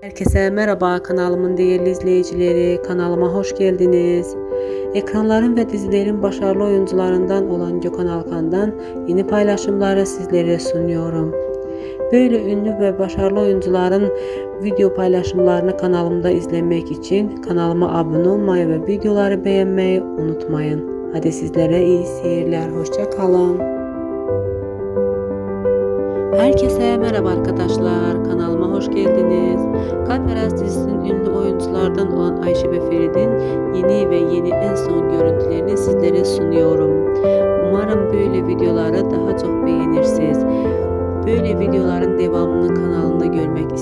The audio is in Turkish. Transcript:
Herkese merhaba kanalımın değerli izleyicileri. Kanalıma hoş geldiniz. Ekranların ve dizilerin başarılı oyuncularından olan Gökhan Alkan'dan yeni paylaşımları sizlere sunuyorum. Böyle ünlü ve başarılı oyuncuların video paylaşımlarını kanalımda izlemek için kanalıma abone olmayı ve videoları beğenmeyi unutmayın. Hadi sizlere iyi seyirler. Hoşça kalın. Herkese merhaba arkadaşlar. Kanalıma hoş geldiniz. Kalp Aras dizisinin ünlü oyunculardan olan Ayşe ve Ferit'in yeni ve yeni en son görüntülerini sizlere sunuyorum. Umarım böyle videoları daha çok beğenirsiniz. Böyle videoların devamını kanalımda görmek